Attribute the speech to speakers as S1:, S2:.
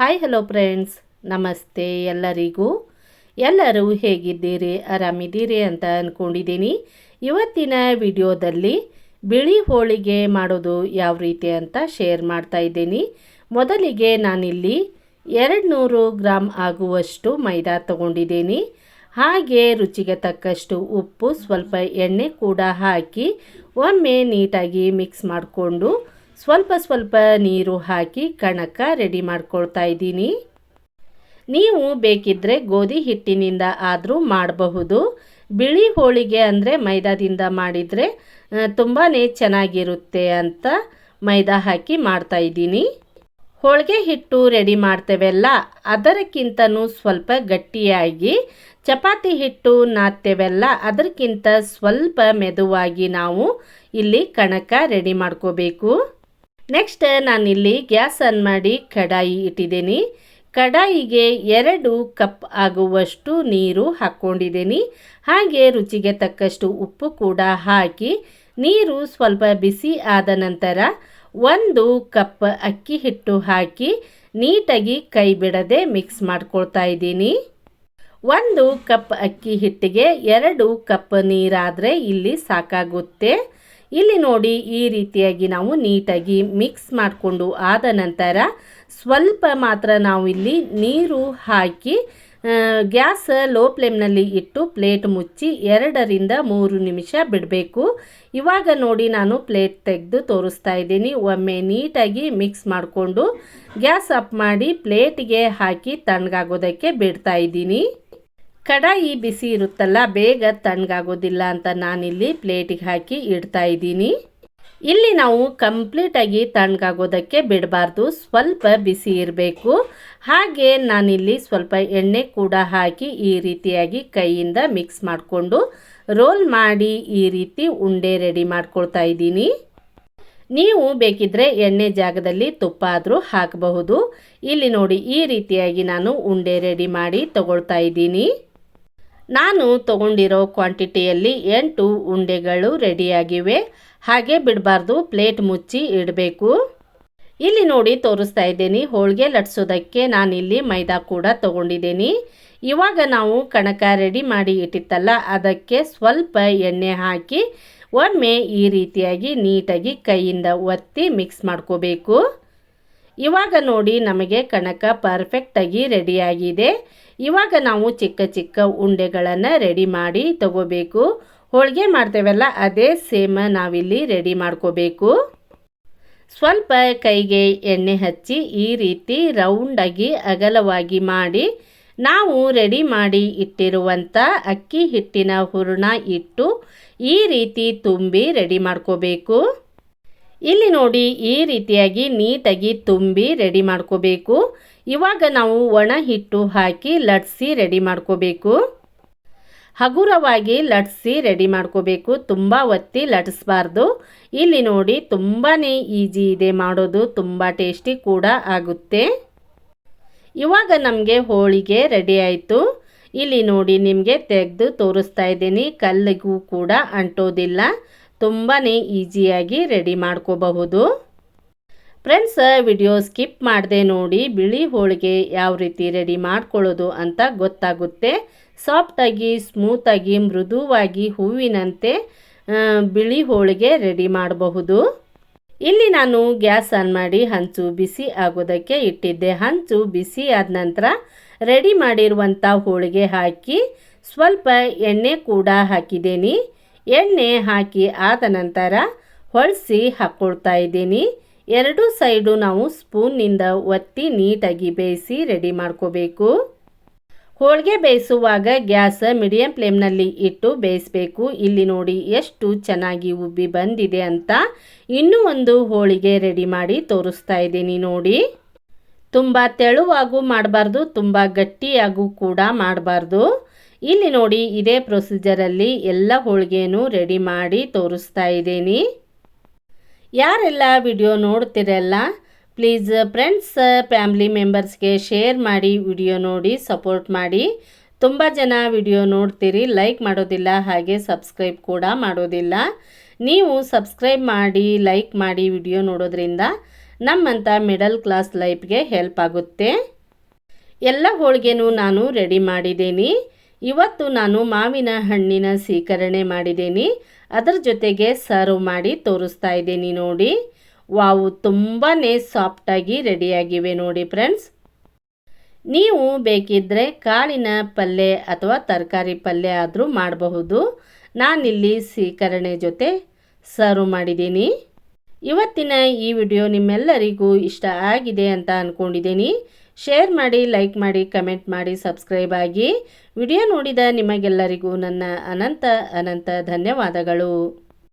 S1: Hi hello friends ನಮಸ್ತೆ ಎಲ್ಲರಿಗೂ. ಎಲ್ಲರೂ ಹೇಗಿದ್ದೀರಿ? ಆರಾಮಿದ್ದೀರಿ ಅಂತ ಅಂದ್ಕೊಂಡಿದ್ದೀನಿ ಇವತ್ತಿನ ವಿಡಿಯೋದಲ್ಲಿ ಬಿಳಿ ಹೋಳಿಗೆ ಮಾಡೋದು ಯಾವ ರೀತಿ ಅಂತ ಶೇರ್ ಮಾಡ್ತಾ ಇದ್ದೀನಿ. ಮೊದಲಿಗೆ ನಾನಿಲ್ಲಿ ಎರಡು ನೂರು ಗ್ರಾಮ್ ಆಗುವಷ್ಟು ಮೈದಾ ತಗೊಂಡಿದ್ದೀನಿ. ಹಾಗೆ ರುಚಿಗೆ ತಕ್ಕಷ್ಟು ಉಪ್ಪು, ಸ್ವಲ್ಪ ಎಣ್ಣೆ ಕೂಡ ಹಾಕಿ ಒಮ್ಮೆ ನೀಟಾಗಿ ಮಿಕ್ಸ್ ಮಾಡಿಕೊಂಡು ಸ್ವಲ್ಪ ಸ್ವಲ್ಪ ನೀರು ಹಾಕಿ ಕಣಕ ರೆಡಿ ಮಾಡ್ಕೊಳ್ತಾ ಇದ್ದೀನಿ. ನೀವು ಬೇಕಿದ್ದರೆ ಗೋಧಿ ಹಿಟ್ಟಿನಿಂದ ಆದರೂ ಮಾಡಬಹುದು. ಬಿಳಿ ಹೋಳಿಗೆ ಅಂದರೆ ಮೈದಾದಿಂದ ಮಾಡಿದರೆ ತುಂಬಾ ಚೆನ್ನಾಗಿರುತ್ತೆ ಅಂತ ಮೈದಾ ಹಾಕಿ ಮಾಡ್ತಾ ಇದ್ದೀನಿ. ಹೋಳಿಗೆ ಹಿಟ್ಟು ರೆಡಿ ಮಾಡ್ತೇವೆಲ್ಲ ಅದಕ್ಕಿಂತನೂ ಸ್ವಲ್ಪ ಗಟ್ಟಿಯಾಗಿ ಚಪಾತಿ ಹಿಟ್ಟು ನಾದ್ತೇವೆಲ್ಲ, ಅದಕ್ಕಿಂತ ಸ್ವಲ್ಪ ಮೆದುವಾಗಿ ನಾವು ಇಲ್ಲಿ ಕಣಕ ರೆಡಿ ಮಾಡ್ಕೋಬೇಕು. ನೆಕ್ಸ್ಟ್ ನಾನಿಲ್ಲಿ ಗ್ಯಾಸ್ ಆನ್ ಮಾಡಿ ಕಡಾಯಿ ಇಟ್ಟಿದ್ದೀನಿ. ಕಡಾಯಿಗೆ ಎರಡು ಕಪ್ ಆಗುವಷ್ಟು ನೀರು ಹಾಕ್ಕೊಂಡಿದ್ದೀನಿ. ಹಾಗೆ ರುಚಿಗೆ ತಕ್ಕಷ್ಟು ಉಪ್ಪು ಕೂಡ ಹಾಕಿ ನೀರು ಸ್ವಲ್ಪ ಬಿಸಿ ಆದ ನಂತರ ಒಂದು ಕಪ್ ಅಕ್ಕಿ ಹಿಟ್ಟು ಹಾಕಿ ನೀಟಾಗಿ ಕೈ ಬಿಡದೆ ಮಿಕ್ಸ್ ಮಾಡ್ಕೊಳ್ತಾ ಇದ್ದೀನಿ. ಒಂದು ಕಪ್ ಅಕ್ಕಿ ಹಿಟ್ಟಿಗೆ ಎರಡು ಕಪ್ ನೀರಾದರೆ ಇಲ್ಲಿ ಸಾಕಾಗುತ್ತೆ. ಇಲ್ಲಿ ನೋಡಿ ಈ ರೀತಿಯಾಗಿ ನಾವು ನೀಟಾಗಿ ಮಿಕ್ಸ್ ಮಾಡಿಕೊಂಡು ಆದ ನಂತರ ಸ್ವಲ್ಪ ಮಾತ್ರ ನಾವು ಇಲ್ಲಿ ನೀರು ಹಾಕಿ ಗ್ಯಾಸ್ ಲೋ ಫ್ಲೇಮ್ನಲ್ಲಿ ಇಟ್ಟು ಪ್ಲೇಟ್ ಮುಚ್ಚಿ ಎರಡರಿಂದ ಮೂರು ನಿಮಿಷ ಬಿಡಬೇಕು. ಇವಾಗ ನೋಡಿ ನಾನು ಪ್ಲೇಟ್ ತೆಗೆದು ತೋರಿಸ್ತಾ ಇದ್ದೀನಿ. ಒಮ್ಮೆ ನೀಟಾಗಿ ಮಿಕ್ಸ್ ಮಾಡಿಕೊಂಡು ಗ್ಯಾಸ್ ಅಪ್ ಮಾಡಿ ಪ್ಲೇಟಿಗೆ ಹಾಕಿ ತಣ್ಣಗಾಗೋದಕ್ಕೆ ಬಿಡ್ತಾ ಇದ್ದೀನಿ. ಕಡಾಯಿ ಬಿಸಿ ಇರುತ್ತಲ್ಲ, ಬೇಗ ತಣ್ಣಗಾಗೋದಿಲ್ಲ ಅಂತ ನಾನಿಲ್ಲಿ ಪ್ಲೇಟಿಗೆ ಹಾಕಿ ಇಡ್ತಾ ಇದ್ದೀನಿ. ಇಲ್ಲಿ ನಾವು ಕಂಪ್ಲೀಟಾಗಿ ತಣ್ಣಗಾಗೋದಕ್ಕೆ ಬಿಡಬಾರ್ದು, ಸ್ವಲ್ಪ ಬಿಸಿ ಇರಬೇಕು. ಹಾಗೆ ನಾನಿಲ್ಲಿ ಸ್ವಲ್ಪ ಎಣ್ಣೆ ಕೂಡ ಹಾಕಿ ಈ ರೀತಿಯಾಗಿ ಕೈಯಿಂದ ಮಿಕ್ಸ್ ಮಾಡಿಕೊಂಡು ರೋಲ್ ಮಾಡಿ ಈ ರೀತಿ ಉಂಡೆ ರೆಡಿ ಮಾಡ್ಕೊಳ್ತಾ ಇದ್ದೀನಿ. ನೀವು ಬೇಕಿದ್ರೆ ಎಣ್ಣೆ ಜಾಗದಲ್ಲಿ ತುಪ್ಪ ಆದರೂ ಹಾಕಬಹುದು. ಇಲ್ಲಿ ನೋಡಿ ಈ ರೀತಿಯಾಗಿ ನಾನು ಉಂಡೆ ರೆಡಿ ಮಾಡಿ ತಗೊಳ್ತಾ ಇದ್ದೀನಿ. ನಾನು ತಗೊಂಡಿರೋ ಕ್ವಾಂಟಿಟಿಯಲ್ಲಿ ಎಂಟು ಉಂಡೆಗಳು ರೆಡಿಯಾಗಿವೆ. ಹಾಗೆ ಬಿಡಬಾರ್ದು, ಪ್ಲೇಟ್ ಮುಚ್ಚಿ ಇಡಬೇಕು. ಇಲ್ಲಿ ನೋಡಿ ತೋರಿಸ್ತಾ ಇದ್ದೀನಿ, ಹೋಳಿಗೆ ಲಟ್ಸೋದಕ್ಕೆ ನಾನಿಲ್ಲಿ ಮೈದಾ ಕೂಡ ತಗೊಂಡಿದ್ದೀನಿ. ಇವಾಗ ನಾವು ಕಣಕ ರೆಡಿ ಮಾಡಿ ಇಟ್ಟಿತ್ತಲ್ಲ, ಅದಕ್ಕೆ ಸ್ವಲ್ಪ ಎಣ್ಣೆ ಹಾಕಿ ಒಮ್ಮೆ ಈ ರೀತಿಯಾಗಿ ನೀಟಾಗಿ ಕೈಯಿಂದ ಒತ್ತಿ ಮಿಕ್ಸ್ ಮಾಡ್ಕೋಬೇಕು. ಇವಾಗ ನೋಡಿ ನಮಗೆ ಕಣಕ ಪರ್ಫೆಕ್ಟಾಗಿ ರೆಡಿಯಾಗಿದೆ ಇವಾಗ ನಾವು ಚಿಕ್ಕ ಚಿಕ್ಕ ಉಂಡೆಗಳನ್ನು ರೆಡಿ ಮಾಡಿ ತಗೋಬೇಕು. ಹೋಳಿಗೆ ಮಾಡ್ತೇವಲ್ಲ, ಅದೇ ಸೇಮ್ ನಾವಿಲ್ಲಿ ರೆಡಿ ಮಾಡ್ಕೋಬೇಕು. ಸ್ವಲ್ಪ ಕೈಗೆ ಎಣ್ಣೆ ಹಚ್ಚಿ ಈ ರೀತಿ ರೌಂಡಾಗಿ ಅಗಲವಾಗಿ ಮಾಡಿ, ನಾವು ರೆಡಿ ಮಾಡಿ ಇಟ್ಟಿರುವಂಥ ಅಕ್ಕಿ ಹಿಟ್ಟಿನ ಹೂರಣ ಇಟ್ಟು ಈ ರೀತಿ ತುಂಬಿ ರೆಡಿ ಮಾಡ್ಕೋಬೇಕು. ಇಲ್ಲಿ ನೋಡಿ ಈ ರೀತಿಯಾಗಿ ನೀಟಾಗಿ ತುಂಬಿ ರೆಡಿ ಮಾಡ್ಕೋಬೇಕು. ಇವಾಗ ನಾವು ಒಣ ಹಿಟ್ಟು ಹಾಕಿ ಲಟ್ಸಿ ರೆಡಿ ಮಾಡ್ಕೋಬೇಕು. ಹಗುರವಾಗಿ ಲಟ್ಸಿ ರೆಡಿ ಮಾಡ್ಕೋಬೇಕು. ತುಂಬ ಒತ್ತಿ ಲಟ್ಸ್ಬಾರ್ದು. ಇಲ್ಲಿ ನೋಡಿ ತುಂಬಾ ಈಜಿ ಇದೆ ಮಾಡೋದು. ತುಂಬ ಟೇಸ್ಟಿ ಕೂಡ ಆಗುತ್ತೆ. ಇವಾಗ ನಮಗೆ ಹೋಳಿಗೆ ರೆಡಿ ಆಯಿತು. ಇಲ್ಲಿ ನೋಡಿ ನಿಮಗೆ ತೆಗೆದು ತೋರಿಸ್ತಾ ಇದ್ದೀನಿ. ಕಲ್ಲಿಗೂ ಕೂಡ ಅಂಟೋದಿಲ್ಲ. ತುಂಬಾ ಈಸಿಯಾಗಿ ರೆಡಿ ಮಾಡ್ಕೋಬಹುದು. ಫ್ರೆಂಡ್ಸ್ ವಿಡಿಯೋ ಸ್ಕಿಪ್ ಮಾಡದೆ ನೋಡಿ ಬಿಳಿ ಹೋಳಿಗೆ ಯಾವ ರೀತಿ ರೆಡಿ ಮಾಡ್ಕೊಳ್ಳೋದು ಅಂತ ಗೊತ್ತಾಗುತ್ತೆ. ಸಾಫ್ಟಾಗಿ ಸ್ಮೂತಾಗಿ ಮೃದುವಾಗಿ ಹೂವಿನಂತೆ ಬಿಳಿ ಹೋಳಿಗೆ ರೆಡಿ ಮಾಡಬಹುದು. ಇಲ್ಲಿ ನಾನು ಗ್ಯಾಸ್ ಆನ್ ಮಾಡಿ ಹಂಚು ಬಿಸಿ ಆಗೋದಕ್ಕೆ ಇಟ್ಟಿದ್ದೆ. ಹಂಚು ಬಿಸಿ ಆದ ನಂತರ ರೆಡಿ ಮಾಡಿರುವಂಥ ಹೋಳಿಗೆ ಹಾಕಿ ಸ್ವಲ್ಪ ಎಣ್ಣೆ ಕೂಡ ಹಾಕಿದ್ದೀನಿ. ಎಣ್ಣೆ ಹಾಕಿ ಆದ ನಂತರ ಹೊಳಿಸಿ ಹಾಕ್ಕೊಳ್ತಾ ಇದ್ದೀನಿ. ಎರಡು ಸೈಡು ನಾವು ಸ್ಪೂನ್ನಿಂದ ಒತ್ತಿ ನೀಟಾಗಿ ಬೇಯಿಸಿ ರೆಡಿ ಮಾಡ್ಕೋಬೇಕು. ಹೋಳಿಗೆ ಬೇಯಿಸುವಾಗ ಗ್ಯಾಸ್ ಮೀಡಿಯಂ ಫ್ಲೇಮ್ನಲ್ಲಿ ಇಟ್ಟು ಬೇಯಿಸಬೇಕು. ಇಲ್ಲಿ ನೋಡಿ ಎಷ್ಟು ಚೆನ್ನಾಗಿ ಉಬ್ಬಿ ಬಂದಿದೆ ಅಂತ ಇನ್ನೂ ಒಂದು ಹೋಳಿಗೆ ರೆಡಿ ಮಾಡಿ ತೋರಿಸ್ತಾ ಇದ್ದೀನಿ ನೋಡಿ. ತುಂಬ ತೆಳುವಾಗೂ ಮಾಡಬಾರ್ದು, ತುಂಬ ಗಟ್ಟಿಯಾಗೂ ಕೂಡ ಮಾಡಬಾರ್ದು. ಇಲ್ಲಿ ನೋಡಿ, ಇದೇ ಪ್ರೊಸೀಜರಲ್ಲಿ ಎಲ್ಲ ಹೋಳಿಗೆನೂ ರೆಡಿ ಮಾಡಿ ತೋರಿಸ್ತಾ ಇದ್ದೀನಿ. ಯಾರೆಲ್ಲ ವಿಡಿಯೋ ನೋಡ್ತಿರಲ್ಲ, ಪ್ಲೀಸ್ ಫ್ರೆಂಡ್ಸ್, ಫ್ಯಾಮ್ಲಿ ಮೆಂಬರ್ಸ್ಗೆ ಶೇರ್ ಮಾಡಿ ವಿಡಿಯೋ ನೋಡಿ, ಸಪೋರ್ಟ್ ಮಾಡಿ. ತುಂಬ ಜನ ವಿಡಿಯೋ ನೋಡ್ತೀರಿ, ಲೈಕ್ ಮಾಡೋದಿಲ್ಲ, ಹಾಗೆ ಸಬ್ಸ್ಕ್ರೈಬ್ ಕೂಡ ಮಾಡೋದಿಲ್ಲ. ನೀವು ಸಬ್ಸ್ಕ್ರೈಬ್ ಮಾಡಿ, ಲೈಕ್ ಮಾಡಿ ವಿಡಿಯೋ ನೋಡೋದ್ರಿಂದ ನಮ್ಮಂಥ ಮಿಡಲ್ ಕ್ಲಾಸ್ ಲೈಫ್ಗೆ ಹೆಲ್ಪ್ ಆಗುತ್ತೆ. ಎಲ್ಲ ಹೋಳಿಗೆನೂ ನಾನು ರೆಡಿ ಮಾಡಿದ್ದೀನಿ. ಇವತ್ತು ನಾನು ಮಾವಿನ ಹಣ್ಣಿನ ಸೀಕರಣೆ ಮಾಡಿದ್ದೀನಿ. ಅದರ ಜೊತೆಗೆ ಸರ್ವ್ ಮಾಡಿ ತೋರಿಸ್ತಾ ಇದ್ದೀನಿ ನೋಡಿ. ವಾವು ತುಂಬಾ ಸಾಫ್ಟಾಗಿ ರೆಡಿಯಾಗಿವೆ ನೋಡಿ ಫ್ರೆಂಡ್ಸ್. ನೀವು ಬೇಕಿದ್ದರೆ ಕಾಳಿನ ಪಲ್ಯ ಅಥವಾ ತರಕಾರಿ ಪಲ್ಯ ಆದರೂ ಮಾಡಬಹುದು. ನಾನಿಲ್ಲಿ ಸೀಕರಣೆ ಜೊತೆ ಸರ್ವ್ ಮಾಡಿದ್ದೀನಿ. ಇವತ್ತಿನ ಈ ವಿಡಿಯೋ ನಿಮ್ಮೆಲ್ಲರಿಗೂ ಇಷ್ಟ ಆಗಿದೆ ಅಂತ ಅಂದ್ಕೊಂಡಿದ್ದೀನಿ ಶೇರ್ ಮಾಡಿ, ಲೈಕ್ ಮಾಡಿ, ಕಮೆಂಟ್ ಮಾಡಿ, ಸಬ್ಸ್ಕ್ರೈಬ್ ಆಗಿ. ವಿಡಿಯೋ ನೋಡಿದ ನಿಮಗೆಲ್ಲರಿಗೂ ನನ್ನ ಅನಂತ ಅನಂತ ಧನ್ಯವಾದಗಳು.